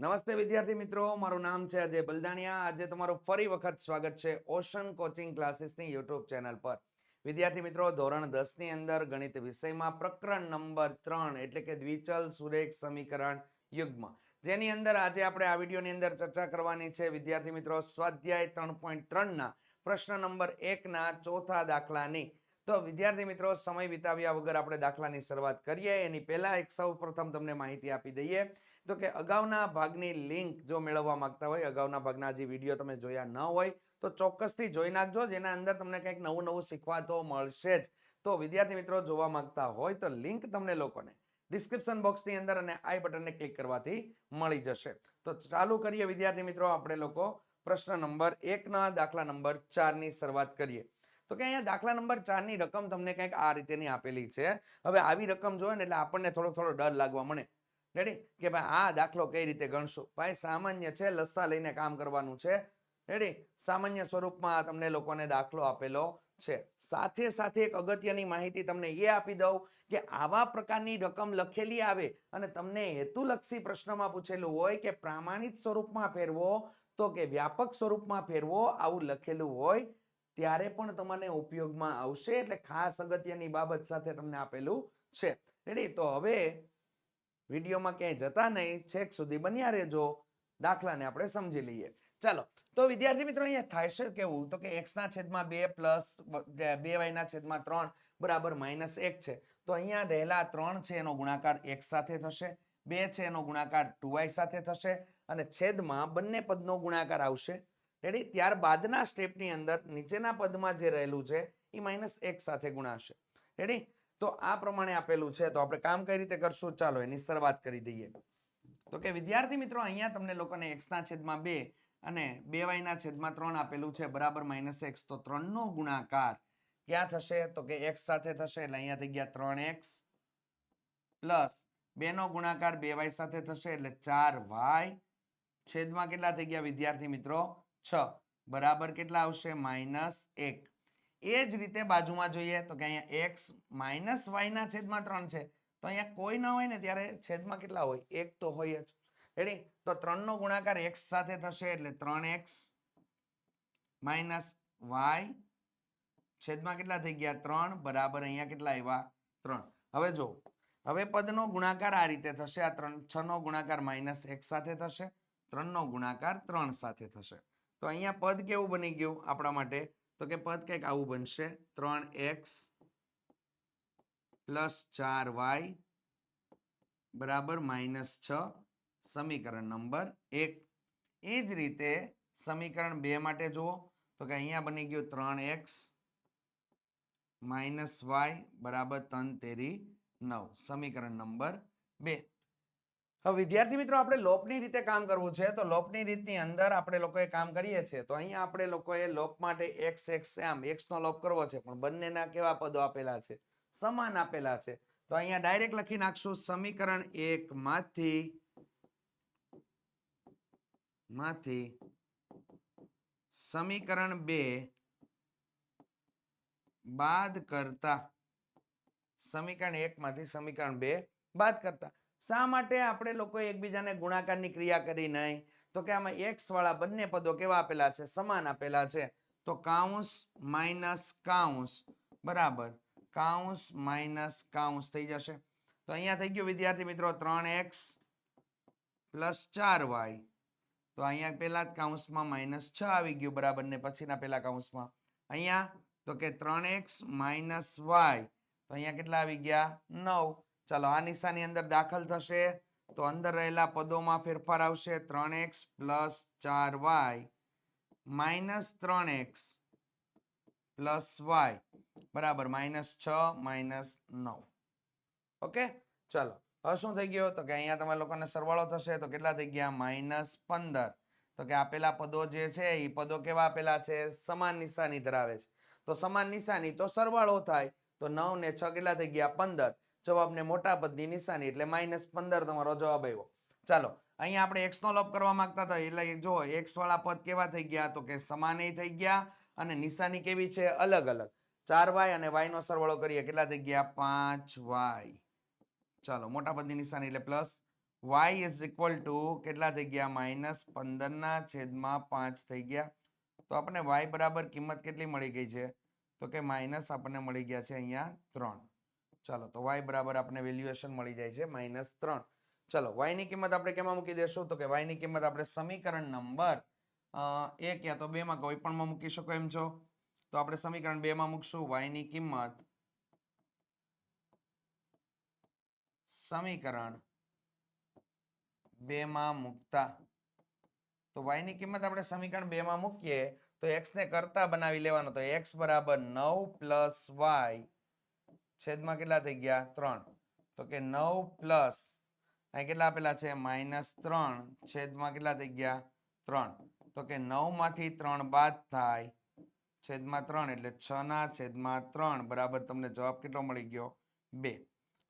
નમસ્તે વિદ્યાર્થી મિત્રો, મારું નામ છે અજય બલદાણિયા. આજે તમારું ફરી વખત સ્વાગત છે ઓશન કોચિંગ ક્લાસીસની યુટ્યુબ ચેનલ પર. વિદ્યાર્થી મિત્રો, ધોરણ દસની અંદર ગણિત વિષયમાં પ્રકરણ નંબર ત્રણ એટલે કે દ્વિચલ સુરેખ સમીકરણ યુગ્મ. જેની અંદર આજે આપણે આ વિડીયોની અંદર ચર્ચા કરવાની છે. વિદ્યાર્થી મિત્રો, સ્વાધ્યાય ત્રણ પોઈન્ટ ત્રણના પ્રશ્ન નંબર એકના ચોથા દાખલાની. તો વિદ્યાર્થી મિત્રો, સમય વિતાવ્યા વગર આપણે દાખલાની શરૂઆત કરીએ. એની પહેલાં એક સૌ પ્રથમ તમને માહિતી આપી દઈએ. તો કે અગાઉના ભાગની લિંક જો મેળવવા માંગતા હોય, અગાઉના ભાગના જે વીડિયો તમે જોયા ન હોય, તો ચોક્કસથી જોઈ નાખજો. જેના અંદર તમને કંઈક નવું નવું શીખવા તો મળશે જ. તો વિદ્યાર્થી મિત્રો, જોવા માંગતા હોય તો લિંક તમને લોકોને ડિસ્ક્રિપ્શન બોક્સની અંદર અને આઈ બટનને ક્લિક કરવાથી મળી જશે. તો ચાલુ કરીએ વિદ્યાર્થી મિત્રો, આપણે લોકો પ્રશ્ન નંબર એકના દાખલા નંબર ચારની શરૂઆત કરીએ. તો કે અહીંયા દાખલા નંબર ચારની રકમ તમને કંઈક આ રીતેની આપેલી છે. હવે આવી રકમ જોઈએ ને એટલે આપણને થોડો થોડો ડર લાગવા મળે. રેડી કે ભાઈ, આ દાખલો કઈ રીતે ગણશું? ભાઈ, સામાન્ય છે, લસ્સા લઈને કામ કરવાનું છે. રેડી સામાન્ય સ્વરૂપમાં તમને લોકોને દાખલો આપેલો છે. સાથે સાથે એક અગત્યની માહિતી તમને એ આપી દઉં કે આવા પ્રકારની રકમ લખેલી આવે અને તમને હેતુલક્ષી પ્રશ્નમાં પૂછેલું હોય કે પ્રામાણિક સ્વરૂપમાં ફેરવો, તો કે વ્યાપક સ્વરૂપમાં ફેરવો, આવું લખેલું હોય, ત્યારે પણ તમને ઉપયોગમાં આવશે. એટલે ખાસ અગત્યની બાબત સાથે તમને આપેલું છે. રેડી તો હવે વિડીયોમાં ક્યાંય જતા નહીં, છેક સુધી બન્યા રહેજો. દાખલાને આપણે સમજી લઈએ. ચાલો, તો વિદ્યાર્થી મિત્રો, અહીંયા થાય છે કેવું? તો કે એક્સના છેદમાં બે પ્લસ, બે વાયના છેદમાં ત્રણ બરાબર માઇનસ એક છે. તો અહીંયા રહેલા ત્રણ છે એનો ગુણાકાર એક સાથે થશે, બે છે એનો ગુણાકાર ટુ સાથે થશે, અને છેદમાં બંને પદનો ગુણાકાર આવશે. રેડી ત્યારબાદના સ્ટેપની અંદર નીચેના પદમાં જે રહેલું છે એ માઇનસ એક સાથે ગુણાશે. રેડી તો આ પ્રમાણે આપેલું છે. તો આપણે કામ કઈ રીતે કરશું? ચાલો, એની શરૂઆત કરી દઈએ. તો કે વિદ્યાર્થી મિત્રો, અહીંયા તમને લોકોને એક્સના છેદમાં બે અને બે વાયના છેદમાં ત્રણ આપેલું છે. બરાબર માઇનસ એક્સ તો ત્રણનો ગુણાકાર ક્યાં થશે? તો કે એક્સ સાથે થશે, એટલે અહીંયા થઈ ગયા ત્રણ એક્સ પ્લસ બેનો ગુણાકાર બે વાય સાથે થશે, એટલે ચાર વાય છેદમાં કેટલા થઈ ગયા વિદ્યાર્થી મિત્રો? છ. બરાબર કેટલા આવશે? માઇનસ એક. એ જ રીતે બાજુમાં જોઈએ તો કે અહીંયા એક્સ માઇનસ વાયના છેદમાં ત્રણ છે. તો અહીંયા કોઈ ન હોય ને ત્યારે છેદમાં કેટલા હોય? એક તો હોય જ. રેડી તો ત્રણનો ગુણાકાર એક્સ સાથે થશે એટલે ત્રણ એક્સ માઇનસ વાય છેદમાં કેટલા થઈ ગયા? ત્રણ. બરાબર અહીંયા કેટલા આવ્યા? ત્રણ. હવે જો હવે પદનો ગુણાકાર આ રીતે થશે. આ ત્રણ છ નો ગુણાકાર માઇનસ એક સાથે થશે. ત્રણનો ગુણાકાર ત્રણ સાથે થશે. તો અહીંયા પદ કેવું બની ગયું આપણા માટે? તો કે પદ કંઈક આવું બનશે. ત્રણ એક્સ પ્લસ ચાર વાય બરાબર માઇનસ છ સમીકરણ નંબર એક. એ જ રીતે સમીકરણ બે માટે જુઓ. તો કે અહીંયા બની ગયું ત્રણ એક્સ માઇનસ વાય બરાબર ત્રણ તેરી નવ. સમીકરણ નંબર બે. હવે વિદ્યાર્થી મિત્રો, આપણે લોપની રીતે કામ કરવું છે, તો લોપની રીતની અંદર આપણે લોકોએ કામ કરીએ છીએ, તો અહીંયા આપણે લોકોએ લોપ માટે એક્સ એક્સ આમ એક્સનો લોપ કરવો છે, પણ બંનેના કેવા પદો આપેલા છે? સમાન આપેલા છે. તો અહીંયા ડાયરેક્ટ લખી નાખશું, સમીકરણ એક માંથી માંથી સમીકરણ બે બાદ કરતા, સમીકરણ એક માંથી સમીકરણ બે બાદ કરતા. શા માટે આપણે લોકો એકબીજાને ગુણાકારની ક્રિયા કરી નહીં? તો કે આમાં એક્સ વાળા બંને પદો કેવા આપેલા છે? સમાન આપેલા છે. તો કાઉન્સ માઇનસ કાઉન્સ બરાબર. કાઉન્સ માઇનસ કાઉન્સ થઈ જશે. તો અહીંયા થઈ ગયું, વિદ્યાર્થી મિત્રો, ત્રણ એક્સ પ્લસ ચાર વાય. તો અહીંયા પેલા જ કાઉન્સમાં માઇનસ છ આવી ગયું, બરાબર, ને પછીના પેલા કાઉન્સમાં અહીંયા, તો કે ત્રણ એક્સ માઇનસ વાય. તો અહીંયા કેટલા આવી ગયા? નવ. ચાલો, આ નિશાની અંદર દાખલ થશે. તો અંદર રહેલા પદોમાં ફેરફાર આવશે ત્રણ એક્સ પ્લસ ચાર વાય માઇનસ ત્રણ એક્સ પ્લસ વાય. બરાબર, માઇનસ છ, માઇનસ નવ. ઓકે? ચાલો, હવે શું થઈ ગયું? તો કે અહીંયા તમારા લોકોને સરવાળો થશે. તો કેટલા થઈ ગયા? માઇનસ પંદર. તો કે આપેલા પદો જે છે, એ પદો કેવા આપેલા છે? સમાન નિશાની ધરાવે છે. તો સમાન નિશાની, તો સરવાળો થાય. તો નવ ને છ કેટલા થઈ ગયા? પંદર. જવાબને મોટા પદની નિશાની એટલે માઇનસ પંદર તમારો જવાબ આવ્યો. ચાલો, અહીંયા આપણે એક્સ નો લોપ કરવા માંગતા હતા, એટલે જો એક્સ વાળા પદ કેવા થઈ ગયા તો કે સમાન થઈ ગયા અને નિશાની કેવી છે અલગ અલગ. ચાર વાય અને વાય નો સરવાળો કરીએ, કેટલા થઈ ગયા? પાંચ વાય ચાલો મોટા પદની નિશાની એટલે plus Y is equal to કેટલા થઈ ગયા? માઇનસ પંદરના છેદમાં પાંચ થઈ ગયા. તો આપણને વાય બરાબર કિંમત કેટલી મળી ગઈ છે? તો કે માઇનસ આપણને મળી ગયા છે અહીંયા ત્રણ. ચાલો, તો વાય બરાબર આપણે વેલ્યુએશન મળી જાય છે માઇનસ ત્રણ. ચલો વાયની કિંમત આપણે કેમાં મૂકી દેશું? તો કે વાયની કિંમત આપણે સમીકરણ નંબર એક યા તો બે માં કોઈ પણ મૂકી શકો એમ છો? તો આપણે સમીકરણ બે માં મૂકશું વાયની કિંમત સમીકરણ બે માં મૂકતા. તો વાયની કિંમત આપણે સમીકરણ બે માં મૂકીએ, તો એક્સ ને કરતા બનાવી લેવાનો, તો એક્સ બરાબર નવ પ્લસ વાય છેદમાં કેટલા થઈ ગયા? ત્રણ. તો કે નવ પ્લસ, અહીં કેટલા આપેલા છે? માઇનસ ત્રણ. છેદમાં કેટલા થઈ ગયા? ત્રણ. તો કે નવમાંથી ત્રણ બાદ થાય છેદમાં ત્રણ એટલે છ ના છેદમાં ત્રણ. બરાબર, તમને જવાબ કેટલો મળી ગયો? બે.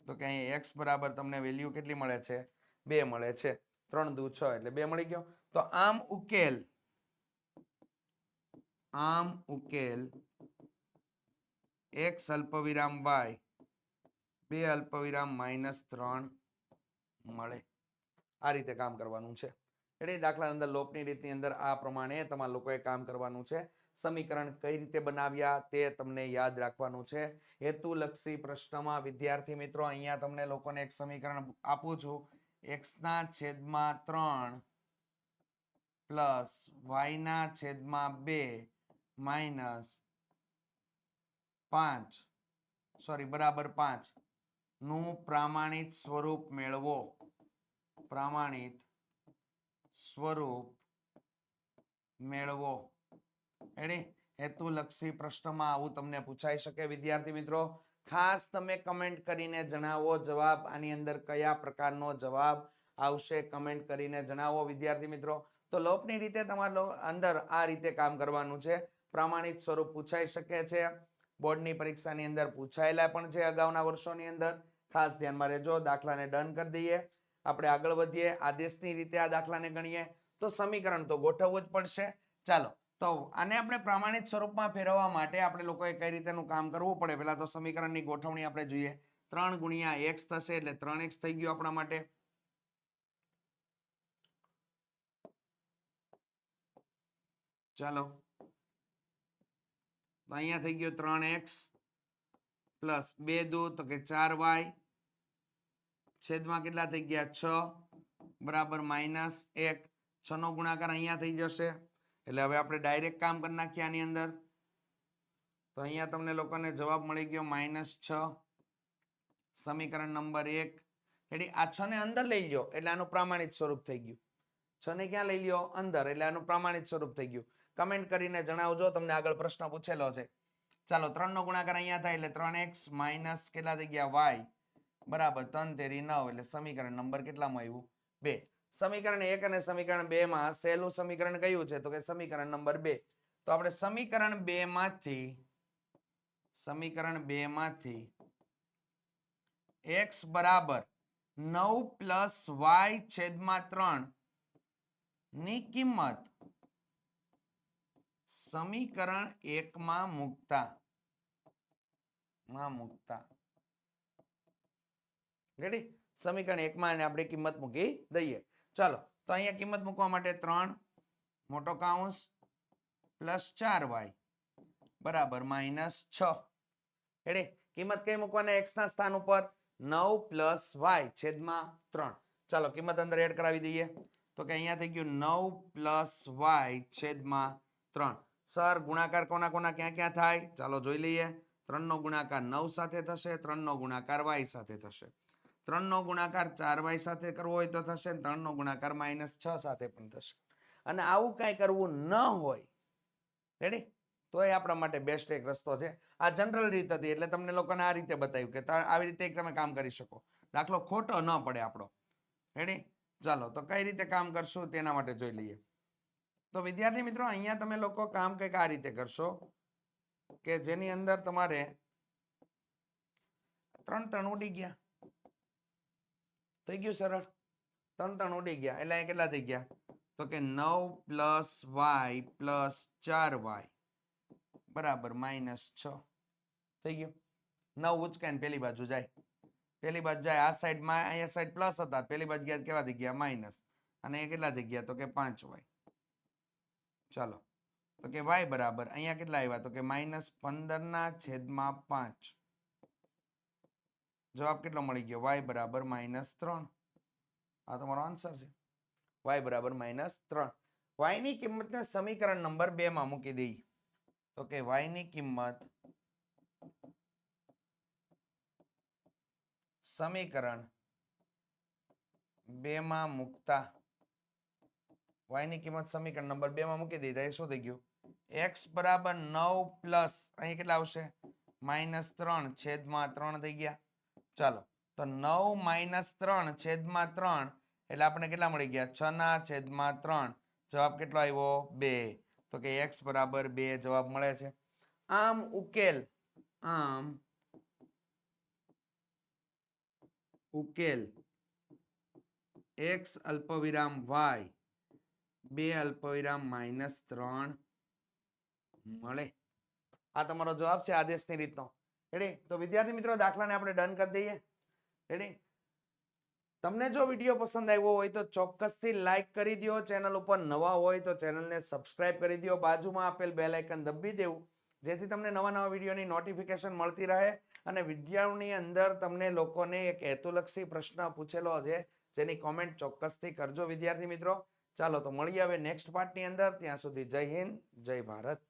તો કે અહીં એક્સ બરાબર તમને વેલ્યુ કેટલી મળે છે? બે મળે છે. ત્રણ દુ છ એટલે બે મળી ગયો. તો આમ ઉકેલ આમ ઉકેલ એક્સ અલ્પવિરામ વાય બે અલ્પવિરામ માઇનસ ત્રણ મળે. આ રીતે કામ કરવાનું છે. એટલે દાખલા અંદર લોપની રીતની અંદર આ પ્રમાણે તમારા લોકોએ કામ કરવાનું છે. સમીકરણ કઈ રીતે બનાવ્યા તે તમને યાદ રાખવાનું છે. હેતુલક્ષી પ્રશ્નમાં, વિદ્યાર્થી મિત્રો, અહીંયા તમને લોકોને એક સમીકરણ આપું છું. એક્સના છેદમાં ત્રણ પ્લસ વાયના છેદમાં બે માઇનસ પાંચ. સોરી બરાબર પાંચ. નું પ્રમાણિત સ્વરૂપ મેળવો. પ્રામાણિત સ્વરૂપ મેળવો. એની હેતુલક્ષી પ્રશ્નમાં આવું તમને પૂછાઈ શકે, વિદ્યાર્થી મિત્રો. ખાસ તમે કમેન્ટ કરીને જણાવો જવાબ. આની અંદર કયા પ્રકારનો જવાબ આવશે કમેન્ટ કરીને જણાવો, વિદ્યાર્થી મિત્રો. તો લોપની રીતે તમારે અંદર આ રીતે કામ કરવાનું છે. પ્રમાણિત સ્વરૂપ પૂછાઈ શકે છે. બોર્ડની પરીક્ષાની અંદર પૂછાયેલા પણ છે અગાઉના વર્ષોની અંદર. ખાસ ધ્યાનમાં રહેજો, દાખલાને ડન કરી દઈએ. આપણે આગળ વધીએ, આદેશની રીતે આ દાખલાને ગણીએ. તો સમીકરણ તો ગોઠવવું જ પડશે. ચાલો, તો આને આપણે પ્રમાણિત સ્વરૂપમાં ફેરવવા માટે આપણે લોકોએ કઈ રીતેનું કામ કરવું પડે? પહેલાં તો સમીકરણની ગોઠવણી આપણે જોઈએ. ત્રણ ગુણ્યા એક્સ થશે એટલે ત્રણ એક્સ થઈ ગયું આપણા માટે. ચાલો તો અહીંયા થઈ ગયો ત્રણ એક્સ પ્લસ બે દો, તો કે ચાર વાય. છેદમાં કેટલા થઈ ગયા? છ. બરાબર માઇનસ એક. છ નો ગુણાકાર અહીંયા થઈ જશે. એટલે હવે આપણે ડાયરેક્ટ કામ કરી નાખીએ આની અંદર. તો અહીંયા તમને લોકોને જવાબ મળી ગયો માઇનસ છ. સમીકરણ નંબર એક. એટલે આ છ ને અંદર લઈ લ્યો. એટલે આનું પ્રમાણિત સ્વરૂપ થઈ ગયું. છ ને ક્યાં લઈ લ્યો? અંદર. એટલે આનું પ્રમાણિત સ્વરૂપ થઈ ગયું. કમેન્ટ કરીને જણાવજો, તમને આગળ પ્રશ્ન પૂછેલો છે. ચાલો, ત્રણ નો ગુણાકાર અહીંયા થાય એટલે ત્રણ એક્સ માઇનસ કેટલા થઈ ગયા? વાય. બરાબર, ત્રણ તેરી નવ એટલે સમીકરણ નંબર કેટલામાં આવ્યું? બે. સમીકરણ એક અને સમીકરણ બે માં સહેલું સમીકરણ કયું છે? તો કે સમીકરણ નંબર બે. તો આપણે સમીકરણ બે માંથી, સમીકરણ બે માંથી એક્સ બરાબર નવ પ્લસ વાય છેદમાં ત્રણની કિંમત સમીકરણ એકમાં મૂકતા. માં મૂકતા. રેડી સમીકરણ એકમાં એને આપણે કિંમત મૂકી દઈએ. ચાલો, તો અહીંયા કિંમત મૂકવા માટે ત્રણ મોટો કાઉન્સ પ્લસ ચાર વાય. બરાબર, માઇનસ છ. રેડી કિંમત કઈ મૂકવાના? એક્સ ના સ્થાન ઉપર. નવ પ્લસ વાય છેદમાં ત્રણ. ચાલો, કિંમત અંદર એડ કરાવી દઈએ. તો કે અહીંયા થઈ ગયું નવ પ્લસ વાય છેદમાં ત્રણ. સર, ગુણાકાર કોના કોના ક્યાં ક્યાં થાય? ચાલો જોઈ લઈએ. ત્રણનો ગુણાકાર નવ સાથે થશે, ત્રણનો ગુણાકાર વાય સાથે થશે. ત્રણનો ગુણાકાર ચાર વાય સાથે કરવો હોય તો થશે ત્રણનો ગુણાકાર માઇનસ છ સાથે પણ થશે. અને આવું કાંઈ કરવું ન હોય. રેડી તો એ આપણા માટે બેસ્ટ એક રસ્તો છે. આ જનરલ રીત હતી, એટલે તમને લોકોને આ રીતે બતાવ્યું કે આવી રીતે તમે કામ કરી શકો. દાખલો ખોટો ન પડે આપણો. રેડી ચાલો, તો કઈ રીતે કામ કરશું તેના માટે જોઈ લઈએ. તો વિદ્યાર્થી મિત્રો, અહીંયા તમે લોકો કામ કંઈક આ રીતે કરશો કે જેની અંદર તમારે ત્રણ ત્રણ ઉડી ગયા. થઈ ગયું સરળ. ત્રણ ત્રણ ઉડી ગયા. એટલે કેટલા થઈ ગયા? તો કે નવ પ્લસ વાય પ્લસ ચાર વાય. બરાબર, માઇનસ છ. થઈ ગયું. નવ ઉચકાય ને પેલી બાજુ જાય. પેલી બાજુ જાય. આ સાઈડમાં અહીંયા સાઈડ પ્લસ હતા. પેલી બાજુ ગયા, કેવા થઈ ગયા? માઇનસ. અને એ કેટલા થઈ ગયા? તો કે પાંચ વાય. ચાલો. તો કે વાય બરાબર, અહીંયા કેટલા આવ્યા? તો કે માઇનસ પંદરના છેદમાં પાંચ. જવાબ કેટલો મળી ગયો? વાય બરાબર માઇનસ ત્રણ. આ તમારો આન્સર છે. વાય બરાબર માઇનસ ત્રણ. વાયની કિંમતને સમીકરણ નંબર બે માં મૂકી દઈએ તો કે વાયની કિંમત સમીકરણ બે માં મૂકતા વાયની કિંમત સમીકરણ નંબર બે માં મૂકી દીધા. એ શું થઈ ગયું? એક્સ બરાબર નવ પ્લસ અહીં કેટલા આવશે? માઇનસ ત્રણ છેદમાં ત્રણ થઈ ગયા. ચાલો, તો નવ માઇનસ ત્રણ છેદમાં ત્રણ, એટલે આપણે કેટલા મળી ગયા? છ ના છેદમાં ત્રણ. જવાબ કેટલો આવ્યો? બે. તો કે એક્સ બરાબર બે જવાબ મળે છે. આમ ઉકેલ આમ ઉકેલ એક્સ અલ્પવિરામ વાય બે અલ્પવિરામ માઇનસ ત્રણ મળે. આ તમારો જવાબ છે આદેશની રીતનો. રેડી તો વિદ્યાર્થી મિત્રો, દાખલાને આપણે ડન કરી દઈએ. રેડી તમને જો વીડિયો પસંદ આવ્યો હોય તો ચોક્કસથી લાઇક કરી દો. ચેનલ ઉપર નવા હોય તો ચેનલને સબસ્ક્રાઇબ કરી દો. બાજુમાં આપેલ બેલ આઇકન દબી દેવું. જેથી તમને નવા નવા વિડીયોની નોટિફિકેશન મળતી રહે અને વિદ્યાઓની અંદર તમને લોકોને એક હેતુલક્ષી પ્રશ્ન પૂછેલો છે જેની કોમેન્ટ ચોક્કસથી કરજો વિદ્યાર્થી મિત્રો. ચાલો તો મળીએ આવે નેક્સ્ટ પાર્ટની અંદર. ત્યાં સુધી જય હિન્દ જય ભારત.